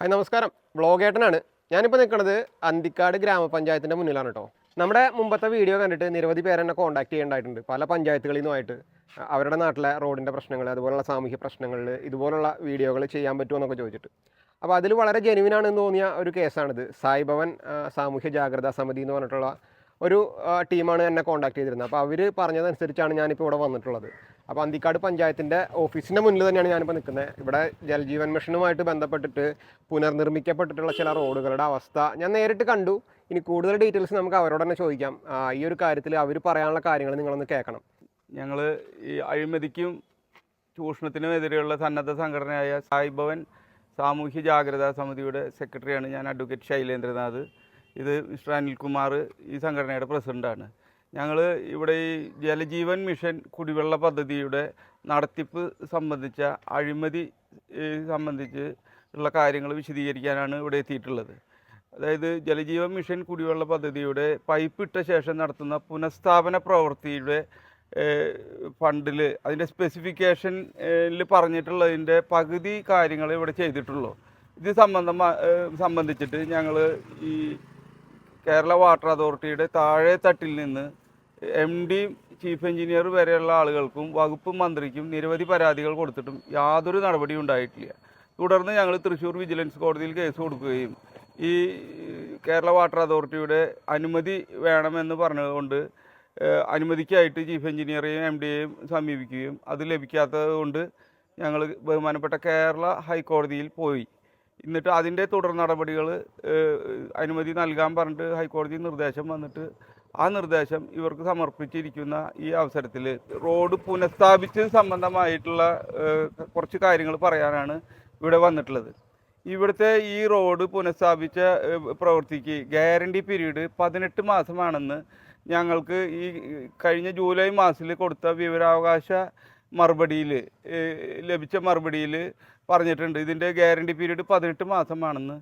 Hi നമസ്കാരം. വ്ളോഗേട്ടനാണ്. ഞാനിപ്പോൾ നിൽക്കുന്നത് അന്തിക്കാട് ഗ്രാമപഞ്ചായത്തിന്റെ മുന്നിലാണ് കേട്ടോ നമ്മുടെ മുമ്പത്തെ വീഡിയോ കണ്ടിട്ട് നിരവധി പേരെന്നെ കോൺടാക്ട് ചെയ്യേണ്ടതായിട്ടുണ്ട് പല പഞ്ചായത്തുകളിൽ നിന്നുമായിട്ട് അവരുടെ നാട്ടിലെ റോഡിന്റെ പ്രശ്നങ്ങൾ അതുപോലുള്ള സാമൂഹ്യ പ്രശ്നങ്ങൾ ഇതുപോലുള്ള വീഡിയോകൾ ചെയ്യാൻ പറ്റുമോ എന്നൊക്കെ ചോദിച്ചിട്ട്. അപ്പോൾ അതിൽ വളരെ ജെനുവിനാണെന്ന് തോന്നിയ ഒരു കേസാണിത്. സായിഭവൻ സാമൂഹ്യ ജാഗ്രതാ സമിതി എന്ന് പറഞ്ഞിട്ടുള്ള ഒരു ടീമാണ് എന്നെ കോൺടാക്ട് ചെയ്തിരുന്നത്. അപ്പോൾ അവർ പറഞ്ഞതനുസരിച്ചാണ് ഞാനിപ്പോൾ ഇവിടെ വന്നിട്ടുള്ളത്. അപ്പോൾ അന്തിക്കാട് പഞ്ചായത്തിന്റെ ഓഫീസിന്റെ മുന്നിൽ തന്നെയാണ് ഞാനിപ്പോൾ നിൽക്കുന്നത് ഇവിടെ ജൽജീവൻ മിഷനുമായിട്ട് ബന്ധപ്പെട്ടിട്ട് പുനർനിർമ്മിക്കപ്പെട്ടിട്ടുള്ള ചില റോഡുകളുടെ അവസ്ഥ ഞാൻ നേരിട്ട് കണ്ടു. ഇനി കൂടുതൽ ഡീറ്റെയിൽസ് നമുക്ക് അവരോട് തന്നെ ചോദിക്കാം. ഈ ഒരു കാര്യത്തിൽ അവർ പറയാനുള്ള കാര്യങ്ങൾ നിങ്ങളൊന്ന് കേൾക്കണം. ഞങ്ങൾ ഈ അഴിമതിക്കും ചൂഷണത്തിനും എതിരെയുള്ള സന്നദ്ധ സംഘടനയായ സായി ഭവൻ സാമൂഹ്യ ജാഗ്രതാ സമിതിയുടെ സെക്രട്ടറിയാണ് ഞാൻ അഡ്വക്കേറ്റ് ശൈലേന്ദ്രനാഥ്. ഇത് മിസ്റ്റർ അനിൽകുമാർ ഈ സംഘടനയുടെ പ്രസിഡന്റാണ് ഞങ്ങൾ ഇവിടെ ഈ ജലജീവൻ മിഷൻ കുടിവെള്ള പദ്ധതിയുടെ നടത്തിപ്പ് സംബന്ധിച്ച അഴിമതി സംബന്ധിച്ച് ഉള്ള കാര്യങ്ങൾ വിശദീകരിക്കാനാണ് ഇവിടെ എത്തിയിട്ടുള്ളത്. അതായത് ജലജീവൻ മിഷൻ കുടിവെള്ള പദ്ധതിയുടെ പൈപ്പ് ഇട്ട ശേഷം നടത്തുന്ന പുനഃസ്ഥാപന പ്രവൃത്തിയുടെ ഫണ്ടിൽ അതിന്റെ സ്പെസിഫിക്കേഷനിൽ പറഞ്ഞിട്ടുള്ളതിന്റെ പകുതി കാര്യങ്ങൾ ഇവിടെ ചെയ്തിട്ടുള്ളൂ. ഇത് സംബന്ധം സംബന്ധിച്ചിട്ട് ഞങ്ങൾ ഈ കേരള വാട്ടർ അതോറിറ്റിയുടെ താഴെ തട്ടിൽ നിന്ന് എം ഡി ചീഫ് എഞ്ചിനീയർ വരെയുള്ള ആളുകൾക്കും വകുപ്പ് മന്ത്രിക്കും നിരവധി പരാതികൾ കൊടുത്തിട്ടും യാതൊരു നടപടിയും ഉണ്ടായിട്ടില്ല. തുടർന്ന് ഞങ്ങൾ തൃശ്ശൂർ വിജിലൻസ് കോടതിയിൽ കേസ് കൊടുക്കുകയും ഈ കേരള വാട്ടർ അതോറിറ്റിയുടെ അനുമതി വേണമെന്ന് പറഞ്ഞതുകൊണ്ട് ഏഹ് അനുമതിക്കായിട്ട് ചീഫ് എഞ്ചിനീയറെയും എം ഡിയെയും സമീപിക്കുകയും അത് ലഭിക്കാത്തത് കൊണ്ട് ഞങ്ങൾ ബഹുമാനപ്പെട്ട കേരള ഹൈക്കോടതിയിൽ പോയി. എന്നിട്ട് അതിന്റെ തുടർ നടപടികൾ അനുമതി നൽകാൻ പറഞ്ഞിട്ട് ഹൈക്കോടതി നിർദ്ദേശം വന്നിട്ട് ആ നിർദ്ദേശം ഇവർക്ക് സമർപ്പിച്ചിരിക്കുന്ന ഈ അവസരത്തിൽ റോഡ് പുനഃസ്ഥാപിച്ച് സംബന്ധമായിട്ടുള്ള കുറച്ച് കാര്യങ്ങൾ പറയാനാണ് ഇവിടെ വന്നിട്ടുള്ളത്. ഇവിടുത്തെ ഈ റോഡ് പുനഃസ്ഥാപിച്ച പ്രവൃത്തിക്ക് ഗ്യാരണ്ടി പീരീഡ് പതിനെട്ട് മാസമാണെന്ന് ഞങ്ങൾക്ക് ഈ കഴിഞ്ഞ ജൂലൈ മാസത്തിൽ കൊടുത്ത വിവരാവകാശ മറുപടിയിൽ ലഭിച്ച മറുപടിയിൽ പറഞ്ഞിട്ടുണ്ട്. ഇതിന്റെ ഗ്യാരണ്ടി പീരീഡ് പതിനെട്ട് മാസമാണെന്ന്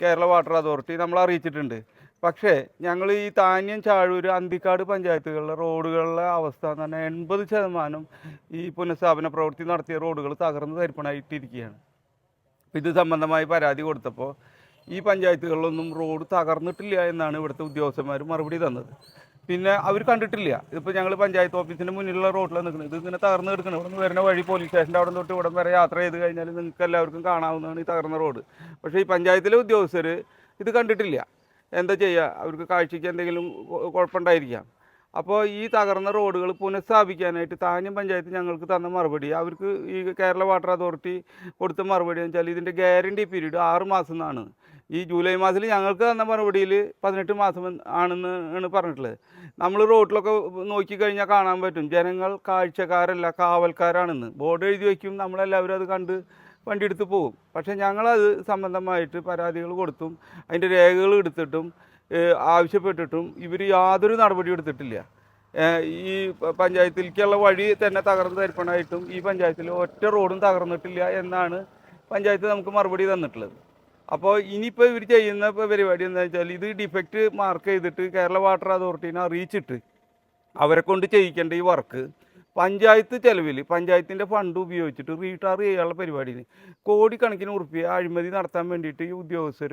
കേരള വാട്ടർ അതോറിറ്റി നമ്മൾ അറിയിച്ചിട്ടുണ്ട്. പക്ഷേ ഞങ്ങൾ ഈ താന്യം ചാഴൂർ അന്തിക്കാട് പഞ്ചായത്തുകളിലെ റോഡുകളിലെ അവസ്ഥ എന്ന് പറഞ്ഞാൽ എൺപത് ശതമാനം ഈ പുനഃസ്ഥാപന പ്രവൃത്തി നടത്തിയ റോഡുകൾ തകർന്ന് തരിപ്പണായിട്ടിരിക്കുകയാണ്. ഇത് സംബന്ധമായി പരാതി കൊടുത്തപ്പോൾ ഈ പഞ്ചായത്തുകളിലൊന്നും റോഡ് തകർന്നിട്ടില്ല എന്നാണ് ഇവിടുത്തെ ഉദ്യോഗസ്ഥന്മാർ മറുപടി തന്നത്. പിന്നെ അവർ കണ്ടിട്ടില്ല. ഇതിപ്പോൾ ഞങ്ങൾ പഞ്ചായത്ത് ഓഫീസിന്റെ മുന്നിലുള്ള റോഡിലാണ് നിൽക്കുന്നത്. ഇത് ഇങ്ങനെ തകർന്ന് കിടക്കണം. ഇവിടെ നിന്ന് വരുന്ന വഴി പോലീസ് സ്റ്റേഷന്റെ അവിടെ തൊട്ട് ഇവിടെ വരെ യാത്ര ചെയ്ത് കഴിഞ്ഞാൽ നിങ്ങൾക്ക് എല്ലാവർക്കും കാണാവുന്നതാണ് ഈ തകർന്ന റോഡ്. പക്ഷേ ഈ പഞ്ചായത്തിലെ ഉദ്യോഗസ്ഥർ ഇത് കണ്ടിട്ടില്ല. എന്താ ചെയ്യുക അവർക്ക് കാഴ്ചയ്ക്ക് എന്തെങ്കിലും കുഴപ്പമുണ്ടായിരിക്കാം അപ്പോൾ ഈ തകർന്ന റോഡുകൾ പുനഃസ്ഥാപിക്കാനായിട്ട് താനും പഞ്ചായത്ത് ഞങ്ങൾക്ക് തന്ന മറുപടി അവർക്ക് ഈ കേരള വാട്ടർ അതോറിറ്റി കൊടുത്ത മറുപടി എന്ന് വെച്ചാൽ ഇതിന്റെ ഗ്യാരണ്ടി പീരീഡ് ആറ് മാസം എന്നാണ്. ഈ ജൂലൈ മാസത്തിൽ ഞങ്ങൾക്ക് തന്ന മറുപടിയിൽ പതിനെട്ട് മാസം ആണെന്ന് ആണ് പറഞ്ഞിട്ടുള്ളത്. നമ്മൾ റോഡിലൊക്കെ നോക്കിക്കഴിഞ്ഞാൽ കാണാൻ പറ്റും. ജനങ്ങൾ കാഴ്ചക്കാരല്ല കാവൽക്കാരാണെന്ന്. ബോർഡ് എഴുതി വയ്ക്കും. നമ്മളെല്ലാവരും അത് കണ്ട് വണ്ടി എടുത്ത് പോകും. പക്ഷേ ഞങ്ങളത് സംബന്ധമായിട്ട് പരാതികൾ കൊടുത്തും അതിന്റെ രേഖകൾ എടുത്തിട്ടും ആവശ്യപ്പെട്ടിട്ടും ഇവർ യാതൊരു നടപടിയും എടുത്തിട്ടില്ല. ഈ പഞ്ചായത്തിലേക്കുള്ള വഴി തന്നെ തകർന്ന് തരിപ്പണായിട്ടും ഈ പഞ്ചായത്തിൽ ഒറ്റ റോഡും തകർന്നിട്ടില്ല എന്നാണ് പഞ്ചായത്ത് നമുക്ക് മറുപടി തന്നിട്ടുള്ളത്. അപ്പോൾ ഇനിയിപ്പോൾ ഇവർ ചെയ്യുന്ന പരിപാടി എന്താ വെച്ചാൽ ഇത് ഡിഫക്റ്റ് മാർക്ക് ചെയ്തിട്ട് കേരള വാട്ടർ അതോറിറ്റീനെ അറിയിച്ചിട്ട് അവരെ കൊണ്ട് ചെയ്യിക്കേണ്ട ഈ വർക്ക് പഞ്ചായത്ത് ചെലവിൽ പഞ്ചായത്തിന്റെ ഫണ്ട് ഉപയോഗിച്ചിട്ട് റീടാർ ചെയ്യാനുള്ള പരിപാടിയിൽ കോടിക്കണക്കിന് ഉറപ്പി അഴിമതി നടത്താൻ വേണ്ടിയിട്ട് ഈ ഉദ്യോഗസ്ഥർ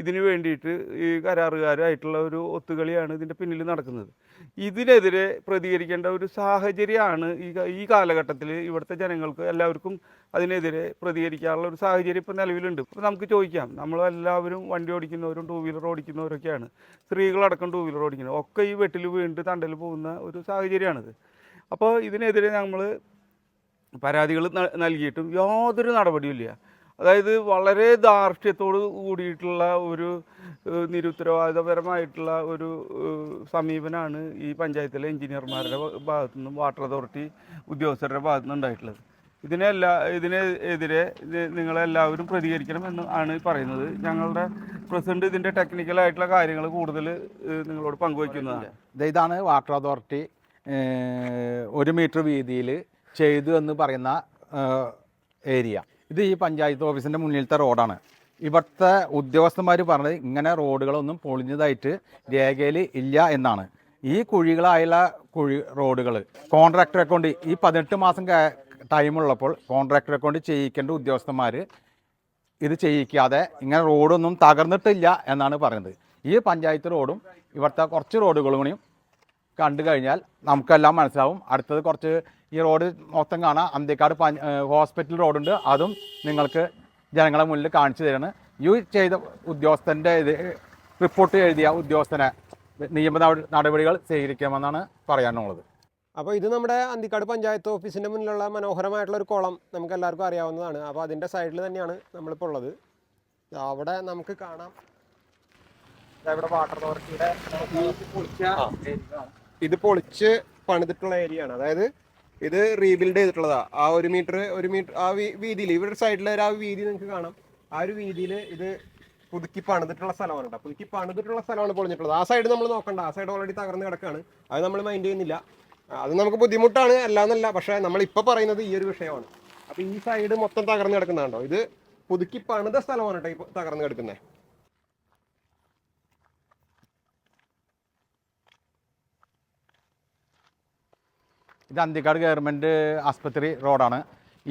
ഇതിന് വേണ്ടിയിട്ട് ഈ കരാറുകാരായിട്ടുള്ള ഒരു ഒത്തുകളിയാണ് ഇതിന്റെ പിന്നിൽ നടക്കുന്നത്. ഇതിനെതിരെ പ്രതികരിക്കേണ്ട ഒരു സാഹചര്യമാണ് ഈ ഈ കാലഘട്ടത്തിൽ ഇവിടുത്തെ ജനങ്ങൾക്ക് എല്ലാവർക്കും അതിനെതിരെ പ്രതികരിക്കാനുള്ള ഒരു സാഹചര്യം ഇപ്പോൾ നിലവിലുണ്ട്. അപ്പോൾ നമുക്ക് ചോദിക്കാം. നമ്മളെല്ലാവരും വണ്ടി ഓടിക്കുന്നവരും ടൂ വീലർ ഓടിക്കുന്നവരൊക്കെയാണ്. സ്ത്രീകളടക്കം ടൂ വീലർ ഓടിക്കുന്നത്. ഒക്കെ ഈ വെട്ടിൽ വീണ്ട് തണ്ടൽ പോകുന്ന ഒരു സാഹചര്യമാണിത്. അപ്പോൾ ഇതിനെതിരെ നമ്മൾ പരാതികൾ നൽകിയിട്ടും യാതൊരു നടപടിയുമില്ല അതായത് വളരെ ധാർഷ്ട്യത്തോട് കൂടിയിട്ടുള്ള ഒരു നിരുത്തരവാദിതപരമായിട്ടുള്ള ഒരു സമീപനമാണ് ഈ പഞ്ചായത്തിലെ എഞ്ചിനീയർമാരുടെ ഭാഗത്തു നിന്നും വാട്ടർ അതോറിറ്റി ഉദ്യോഗസ്ഥരുടെ ഭാഗത്തു നിന്നും ഉണ്ടായിട്ടുള്ളത്. ഇതിനെല്ലാ ഇതിനെതിരെ ഇത് നിങ്ങളെല്ലാവരും പ്രതികരിക്കണം എന്ന് ആണ് പറയുന്നത്. ഞങ്ങളുടെ പ്രസിഡന്റ് ഇതിന്റെ ടെക്നിക്കലായിട്ടുള്ള കാര്യങ്ങൾ കൂടുതൽ നിങ്ങളോട് പങ്കുവയ്ക്കുന്നതാണ്. ഇതാണ് വാട്ടർ അതോറിറ്റി ഒരു മീറ്റർ വീതിയിൽ ചെയ്തു എന്ന് പറയുന്ന ഏരിയ. ഇത് ഈ പഞ്ചായത്ത് ഓഫീസിന്റെ മുന്നിലത്തെ റോഡാണ്. ഇവിടുത്തെ ഉദ്യോഗസ്ഥന്മാർ പറഞ്ഞത് ഇങ്ങനെ റോഡുകളൊന്നും പൊളിഞ്ഞതായിട്ട് രേഖയിൽ ഇല്ല എന്നാണ്. ഈ കുഴികളായുള്ള കുഴി റോഡുകൾ കോൺട്രാക്ടറെ കൊണ്ട് ഈ പതിനെട്ട് മാസം ടൈമുള്ളപ്പോൾ കോൺട്രാക്ടറെ കൊണ്ട് ചെയ്യിക്കേണ്ട ഉദ്യോഗസ്ഥന്മാർ ഇത് ചെയ്യിക്കാതെ ഇങ്ങനെ റോഡൊന്നും തകർന്നിട്ടില്ല എന്നാണ് പറയുന്നത്. ഈ പഞ്ചായത്ത് റോഡും ഇവിടുത്തെ കുറച്ച് റോഡുകളും കണ്ടു കഴിഞ്ഞാൽ നമുക്കെല്ലാം മനസ്സിലാവും. അടുത്തത് കുറച്ച് ഈ റോഡ് മൊത്തം കാണാം. ഏഹ് ഹോസ്പിറ്റൽ റോഡുണ്ട്. അതും നിങ്ങൾക്ക് ജനങ്ങളെ മുന്നിൽ കാണിച്ചു തരാണ്. ഈ ചെയ്ത ഉദ്യോഗസ്ഥന്റെ ഇത് റിപ്പോർട്ട് എഴുതിയ ഉദ്യോഗസ്ഥനെ നിയമ നട- നടപടികൾ സ്വീകരിക്കാമെന്നാണ് പറയാനുള്ളത്. അപ്പോൾ ഇത് നമ്മുടെ അന്തിക്കാട് പഞ്ചായത്ത് ഓഫീസിന്റെ മുന്നിലുള്ള മനോഹരമായിട്ടുള്ള ഒരു കുളം നമുക്ക് എല്ലാവർക്കും അറിയാവുന്നതാണ്. അപ്പോൾ അതിന്റെ സൈഡിൽ തന്നെയാണ് നമ്മളിപ്പോൾ ഉള്ളത്. അവിടെ നമുക്ക് കാണാം. ഇവിടെ വാട്ടർ അതോറിറ്റിയുടെ ഇത് പൊളിച്ച് പണിതിട്ടുള്ള ഏരിയ ആണ്. അതായത് ഇത് റീബിൽഡ് ചെയ്തിട്ടുള്ളതാ. ആ ഒരു മീറ്റർ ഒരു മീറ്റർ ആ വീതിയിൽ ഇവിടെ സൈഡിൽ ആ വീതി നിങ്ങൾക്ക് കാണാം. ആ ഒരു വീതിയിൽ ഇത് പുതുക്കി പണിതിട്ടുള്ള സ്ഥലമാണ് കേട്ടോ പുതുക്കി പണിതിട്ടുള്ള സ്ഥലമാണ് പൊളിഞ്ഞിട്ടുള്ളത്. ആ സൈഡ് നമ്മൾ നോക്കണ്ട. ആ സൈഡ് ഓൾറെഡി തകർന്ന് കിടക്കുകയാണ് അത് നമ്മൾ മൈൻഡ് ചെയ്യുന്നില്ല. അത് നമുക്ക് ബുദ്ധിമുട്ടാണ് അല്ലാന്നല്ല. പക്ഷേ നമ്മൾ ഇപ്പോൾ പറയുന്നത് ഈ ഒരു വിഷയമാണ്. അപ്പോൾ ഈ സൈഡ് മൊത്തം തകർന്ന് കിടക്കുന്നതാണോ? ഇത് പുതുക്കി പണിത സ്ഥലമാണ് കേട്ടോ ഇപ്പോൾ തകർന്ന് കിടക്കുന്നത് ഇത് അന്തിക്കാട് ഗവൺമെന്റ് ആസ്പത്രി റോഡാണ്.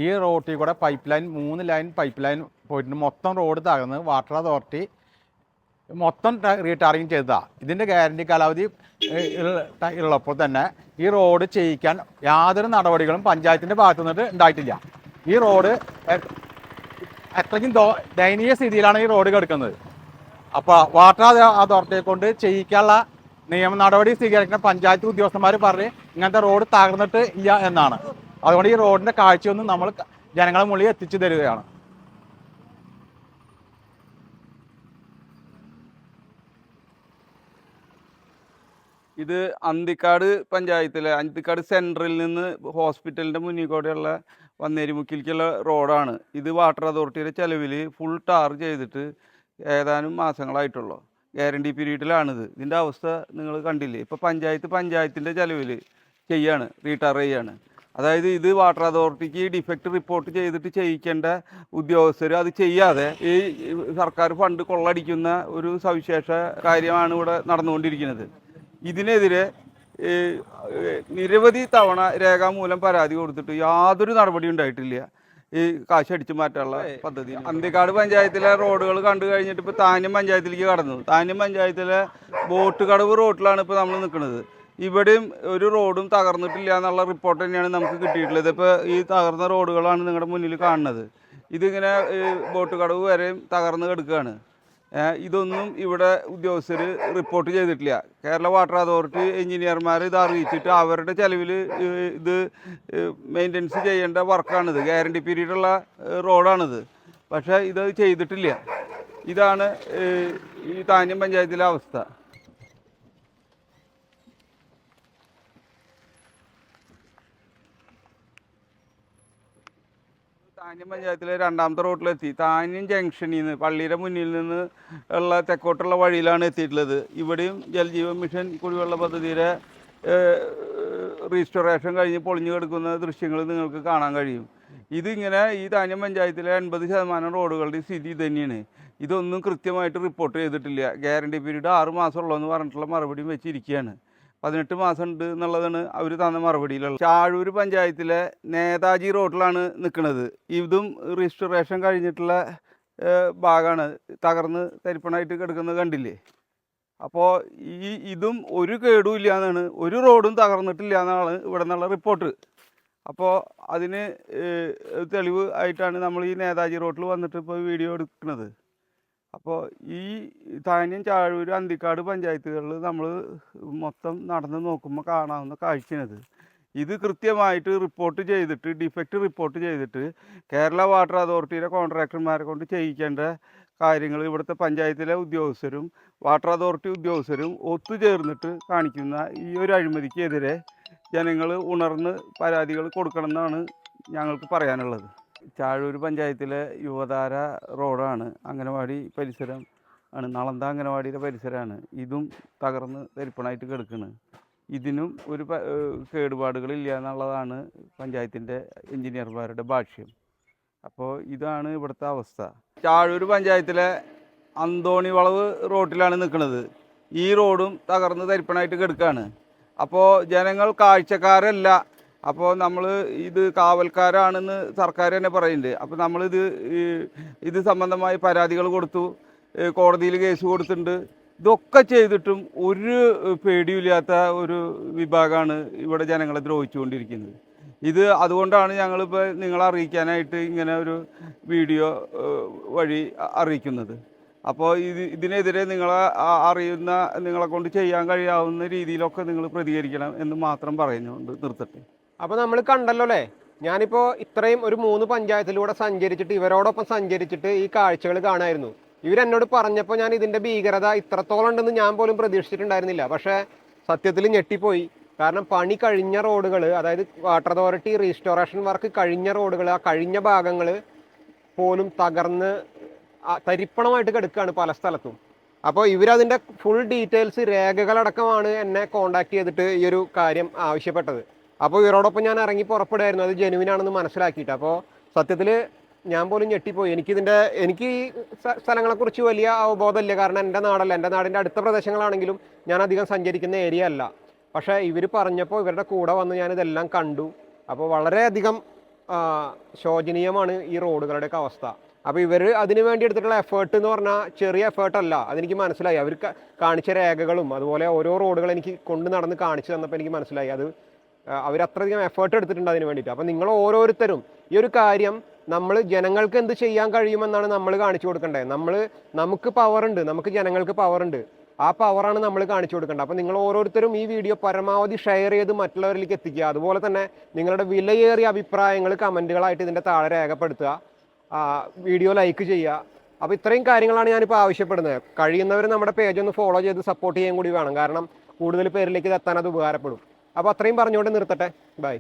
ഈ റോട്ടിൽ കൂടെ പൈപ്പ് ലൈൻ മൂന്ന് ലൈൻ പൈപ്പ് ലൈൻ പോയിട്ടുണ്ട്. മൊത്തം റോഡ് തകർന്ന് വാട്ടർ അതോറിറ്റി മൊത്തം റീടാറിങ് ചെയ്തതാണ് ഇതിന്റെ ഗ്യാരണ്ടി കാലാവധി ഉള്ളപ്പോൾ തന്നെ ഈ റോഡ് ചെയ്യിക്കാൻ യാതൊരു നടപടികളും പഞ്ചായത്തിന്റെ ഭാഗത്തു നിന്നിട്ട് ഉണ്ടായിട്ടില്ല ഈ റോഡ് അത്രയ്ക്കും ദയനീയ സ്ഥിതിയിലാണ് ഈ റോഡ് കിടക്കുന്നത്. അപ്പോൾ വാട്ടർ അതോറിറ്റിയെ കൊണ്ട് ചെയ്യിക്കാനുള്ള നിയമ നടപടി സ്വീകരിക്കുന്ന പഞ്ചായത്ത് ഉദ്യോഗസ്ഥന്മാർ പറഞ്ഞ് ഇങ്ങനത്തെ റോഡ് തകർന്നിട്ട് ഇല്ല എന്നാണ്. അതുകൊണ്ട് ഈ റോഡിന്റെ കാഴ്ചയൊന്നും നമ്മൾ ജനങ്ങളെ മുകളിൽ എത്തിച്ചു തരികയാണ്. ഇത് അന്തിക്കാട് പഞ്ചായത്തിലെ അന്തിക്കാട് സെൻട്രലിൽ നിന്ന് ഹോസ്പിറ്റലിന്റെ മുന്നിൽ കൂടെയുള്ള വന്നേരിമുക്കിലേക്കുള്ള റോഡാണ്. ഇത് വാട്ടർ അതോറിറ്റിയുടെ ചെലവിൽ ഫുൾ ടാർ ചെയ്തിട്ട് ഏതാനും മാസങ്ങളായിട്ടുള്ളൂ. ഗ്യാരണ്ടി പീരീഡിലാണിത് ഇതിന്റെ അവസ്ഥ നിങ്ങൾ കണ്ടില്ലേ? ഇപ്പോൾ പഞ്ചായത്ത് പഞ്ചായത്തിന്റെ ചിലവിൽ ചെയ്യാണ് റീട്ടയർ ചെയ്യാണ്. അതായത് ഇത് വാട്ടർ അതോറിറ്റിക്ക് ഡിഫക്റ്റ് റിപ്പോർട്ട് ചെയ്തിട്ട് ചെയ്യിക്കേണ്ട ഉദ്യോഗസ്ഥർ അത് ചെയ്യാതെ ഈ സർക്കാർ ഫണ്ട് കൊള്ളടിക്കുന്ന ഒരു സവിശേഷ കാര്യമാണ് ഇവിടെ നടന്നുകൊണ്ടിരിക്കുന്നത്. ഇതിനെതിരെ നിരവധി തവണ രേഖാമൂലം പരാതി കൊടുത്തിട്ട് യാതൊരു നടപടി ഉണ്ടായിട്ടില്ല. ഈ കാശ് അടിച്ചു മാറ്റാനുള്ള പദ്ധതി അന്തിക്കാട് പഞ്ചായത്തിലെ റോഡുകൾ കണ്ടു കഴിഞ്ഞിട്ട് ഇപ്പൊ താന്യം പഞ്ചായത്തിലേക്ക് കടന്നു. താന്യം പഞ്ചായത്തിലെ ബോട്ട് കടവ് റോഡിലാണ് ഇപ്പോൾ നമ്മൾ നിൽക്കുന്നത് ഇവിടെയും ഒരു റോഡും തകർന്നിട്ടില്ല എന്നുള്ള റിപ്പോർട്ട് തന്നെയാണ് നമുക്ക് കിട്ടിയിട്ടുള്ളത്. ഇപ്പൊ ഈ തകർന്ന റോഡുകളാണ് നിങ്ങളുടെ മുന്നിൽ കാണുന്നത്. ഇതിങ്ങനെ ബോട്ട് കടവ് വരെയും തകർന്ന് കിടക്കുകയാണ് ഇതൊന്നും ഇവിടെ ഉദ്യോഗസ്ഥർ റിപ്പോർട്ട് ചെയ്തിട്ടില്ല. കേരള വാട്ടർ അതോറിറ്റി എഞ്ചിനീയർമാർ ഇത് അറിയിച്ചിട്ട് അവരുടെ ചെലവിൽ ഇത് മെയിന്റനൻസ് ചെയ്യേണ്ട വർക്കാണിത് ഗ്യാരണ്ടി പീരീഡുള്ള റോഡാണിത് പക്ഷേ ഇത് ചെയ്തിട്ടില്ല. ഇതാണ് ഈ താന്യം പഞ്ചായത്തിലെ അവസ്ഥ. താന്യം പഞ്ചായത്തിലെ രണ്ടാമത്തെ റോഡിലെത്തി താന്യം ജംഗ്ഷനിൽ നിന്ന് പള്ളിയുടെ മുന്നിൽ നിന്ന് ഉള്ള തെക്കോട്ടുള്ള വഴിയിലാണ് എത്തിയിട്ടുള്ളത്. ഇവിടെയും ജലജീവൻ മിഷൻ കുടിവെള്ള പദ്ധതിയുടെ റീസ്റ്റോറേഷൻ കഴിഞ്ഞ് പൊളിഞ്ഞു കിടക്കുന്ന ദൃശ്യങ്ങൾ നിങ്ങൾക്ക് കാണാൻ കഴിയും. ഇതിങ്ങനെ ഈ താന്യം പഞ്ചായത്തിലെ എൺപത് ശതമാനം റോഡുകളുടെ സ്ഥിതി ഇത് തന്നെയാണ് ഇതൊന്നും കൃത്യമായിട്ട് റിപ്പോർട്ട് ചെയ്തിട്ടില്ല. ഗ്യാരണ്ടി പീരീഡ് ആറ് മാസം ഉള്ളതെന്ന് പറഞ്ഞിട്ടുള്ള മറുപടിയും വെച്ചിരിക്കുകയാണ്. പതിനെട്ട് മാസം ഉണ്ട് എന്നുള്ളതാണ് അവർ തന്ന മറുപടിയിലുള്ളത്. ചാഴൂർ പഞ്ചായത്തിലെ നേതാജി റോഡിലാണ് നിൽക്കുന്നത് ഇതും രജിസ്ട്രേഷൻ കഴിഞ്ഞിട്ടുള്ള ഭാഗമാണ് തകർന്ന് തരിപ്പണായിട്ട് കിടക്കുന്നത് കണ്ടില്ലേ? അപ്പോൾ ഈ ഇതും ഒരു കേടും ഇല്ല എന്നാണ് ഒരു റോഡും തകർന്നിട്ടില്ല എന്നാണ് ഇവിടെ നിന്നുള്ള റിപ്പോർട്ട്. അപ്പോൾ അതിന് തെളിവ് ആയിട്ടാണ് നമ്മൾ ഈ നേതാജി റോഡിൽ വന്നിട്ട് ഇപ്പോൾ വീഡിയോ എടുക്കുന്നത്. അപ്പോൾ ഈ താന്യം ചാഴൂർ അന്തിക്കാട് പഞ്ചായത്തുകളിൽ നമ്മൾ മൊത്തം നടന്ന് നോക്കുമ്പോൾ കാണാവുന്ന കാഴ്ചയാണിത്. ഇത് കൃത്യമായിട്ട് റിപ്പോർട്ട് ചെയ്തിട്ട് ഡിഫക്റ്റ് റിപ്പോർട്ട് ചെയ്തിട്ട് കേരള വാട്ടർ അതോറിറ്റിയിലെ കോൺട്രാക്ടർമാരെ കൊണ്ട് ചെയ്യിക്കേണ്ട കാര്യങ്ങൾ ഇവിടുത്തെ പഞ്ചായത്തിലെ ഉദ്യോഗസ്ഥരും വാട്ടർ അതോറിറ്റി ഉദ്യോഗസ്ഥരും ഒത്തുചേർന്നിട്ട് കാണിക്കുന്ന ഈ ഒരു അഴിമതിക്കെതിരെ ജനങ്ങൾ ഉണർന്ന് പരാതികൾ കൊടുക്കണമെന്നാണ് ഞങ്ങൾക്ക് പറയാനുള്ളത്. ചാഴൂർ പഞ്ചായത്തിലെ യുവതാര റോഡാണ് അംഗനവാടി പരിസരം ആണ്. നളന്ത അംഗനവാടിയുടെ പരിസരമാണ്. ഇതും തകർന്ന് തരിപ്പണായിട്ട് കിടക്കുന്നു ഇതിനും ഒരു കേടുപാടുകളില്ല എന്നുള്ളതാണ് പഞ്ചായത്തിന്റെ എഞ്ചിനീയർമാരുടെ ഭാഷ്യം. അപ്പോൾ ഇതാണ് ഇവിടുത്തെ അവസ്ഥ. ചാഴൂർ പഞ്ചായത്തിലെ അന്തോണി വളവ് റോട്ടിലാണ് നിൽക്കുന്നത് ഈ റോഡും തകർന്ന് തരിപ്പണായിട്ട് കിടക്കുകയാണ് അപ്പോൾ ജനങ്ങൾ കാഴ്ചക്കാരല്ല. അപ്പോൾ നമ്മൾ ഇത് കാവൽക്കാരാണെന്ന് സർക്കാർ തന്നെ പറയുന്നുണ്ട് അപ്പോൾ നമ്മളിത് ഇത് സംബന്ധമായി പരാതികൾ കൊടുത്തു കോടതിയിൽ കേസ് കൊടുത്തിട്ടുണ്ട്. ഇതൊക്കെ ചെയ്തിട്ടും ഒരു പേടിയില്ലാത്ത ഒരു വിഭാഗമാണ് ഇവിടെ ജനങ്ങളെ ദ്രോഹിച്ചുകൊണ്ടിരിക്കുന്നത്. ഇത് അതുകൊണ്ടാണ് ഞങ്ങളിപ്പോൾ നിങ്ങളെ അറിയിക്കാനായിട്ട് ഇങ്ങനെ ഒരു വീഡിയോ വഴി അറിയിക്കുന്നത്. അപ്പോൾ ഇത് ഇതിനെതിരെ നിങ്ങളെ അറിയുന്ന നിങ്ങളെ കൊണ്ട് ചെയ്യാൻ കഴിയാവുന്ന രീതിയിലൊക്കെ നിങ്ങൾ പ്രതികരിക്കണം എന്ന് മാത്രം പറയുന്നുണ്ട് നിർത്തട്ടെ. അപ്പോൾ നമ്മൾ കണ്ടല്ലോ അല്ലേ? ഞാനിപ്പോൾ ഇത്രയും ഒരു മൂന്ന് പഞ്ചായത്തിലൂടെ സഞ്ചരിച്ചിട്ട് ഇവരോടൊപ്പം സഞ്ചരിച്ചിട്ട് ഈ കാഴ്ചകൾ കാണായിരുന്നു. ഇവരെന്നോട് പറഞ്ഞപ്പോൾ ഞാൻ ഇതിന്റെ ഭീകരത ഇത്രത്തോളം ഉണ്ടെന്ന് ഞാൻ പോലും പ്രതീക്ഷിച്ചിട്ടുണ്ടായിരുന്നില്ല. പക്ഷേ സത്യത്തിൽ ഞെട്ടിപ്പോയി. കാരണം പണി കഴിഞ്ഞ റോഡുകൾ അതായത് വാട്ടർ അതോറിറ്റി റീസ്റ്റോറേഷൻ വർക്ക് കഴിഞ്ഞ റോഡുകൾ ആ കഴിഞ്ഞ ഭാഗങ്ങൾ പോലും തകർന്ന് തരിപ്പണമായിട്ട് കിടക്കുകയാണ് പല സ്ഥലത്തും. അപ്പോൾ ഇവരതിന്റെ ഫുൾ ഡീറ്റെയിൽസ് രേഖകളടക്കമാണ് എന്നെ കോണ്ടാക്ട് ചെയ്തിട്ട് ഈ ഒരു കാര്യം ആവശ്യപ്പെട്ടത്. അപ്പോൾ ഇവരോടൊപ്പം ഞാൻ ഇറങ്ങി പുറപ്പെടുമായിരുന്നു അത് ജെനുവിനാണെന്ന് മനസ്സിലാക്കിയിട്ട്. അപ്പോൾ സത്യത്തിൽ ഞാൻ പോലും ഞെട്ടിപ്പോയി. എനിക്കിതിന്റെ എനിക്ക് ഈ സ്ഥ- സ്ഥലങ്ങളെക്കുറിച്ച് വലിയ അവബോധമില്ല. കാരണം എന്റെ നാടല്ല. എന്റെ നാടിന്റെ അടുത്ത പ്രദേശങ്ങളാണെങ്കിലും ഞാൻ അധികം സഞ്ചരിക്കുന്ന ഏരിയ അല്ല. പക്ഷേ ഇവർ പറഞ്ഞപ്പോൾ ഇവരുടെ കൂടെ വന്ന് ഞാനിതെല്ലാം കണ്ടു. അപ്പോൾ വളരെയധികം ശോചനീയമാണ് ഈ റോഡുകളുടെയൊക്കെ അവസ്ഥ. അപ്പോൾ ഇവർ അതിന് വേണ്ടി എടുത്തിട്ടുള്ള എഫേർട്ട് എന്ന് പറഞ്ഞാൽ ചെറിയ എഫേർട്ടല്ല അതെനിക്ക് മനസ്സിലായി. അവർ കാണിച്ച രേഖകളും അതുപോലെ ഓരോ റോഡുകൾ എനിക്ക് കൊണ്ട് നടന്ന് കാണിച്ചു തന്നപ്പോൾ എനിക്ക് മനസ്സിലായി. അത് അവർ അത്രയധികം എഫേർട്ട് എടുത്തിട്ടുണ്ട് അതിന് വേണ്ടിയിട്ട്. അപ്പം നിങ്ങൾ ഓരോരുത്തരും ഈ ഒരു കാര്യം നമ്മൾ ജനങ്ങൾക്ക് എന്ത് ചെയ്യാൻ കഴിയുമെന്നാണ് നമ്മൾ കാണിച്ചു കൊടുക്കേണ്ടത് നമ്മൾ നമുക്ക് പവർ ഉണ്ട് നമുക്ക് ജനങ്ങൾക്ക് പവർ ഉണ്ട്. ആ പവറാണ് നമ്മൾ കാണിച്ചു കൊടുക്കേണ്ടത് അപ്പോൾ നിങ്ങൾ ഓരോരുത്തരും ഈ വീഡിയോ പരമാവധി ഷെയർ ചെയ്ത് മറ്റുള്ളവരിലേക്ക് എത്തിക്കുക. അതുപോലെ തന്നെ നിങ്ങളുടെ വിലയേറിയ അഭിപ്രായങ്ങൾ കമന്റുകളായിട്ട് ഇതിന്റെ താഴെ രേഖപ്പെടുത്തുക. വീഡിയോ ലൈക്ക് ചെയ്യുക. അപ്പോൾ ഇത്രയും കാര്യങ്ങളാണ് ഞാനിപ്പോൾ ആവശ്യപ്പെടുന്നത്. കഴിയുന്നവർ നമ്മുടെ പേജ് ഒന്ന് ഫോളോ ചെയ്ത് സപ്പോർട്ട് ചെയ്യാൻ കൂടി വേണം. കാരണം കൂടുതൽ പേരിലേക്ക് ഇത് എത്താൻ അത് ഉപകാരപ്പെടും. അപ്പോൾ അത്രയും പറഞ്ഞുകൊണ്ട് നിർത്തട്ടെ. ബൈ.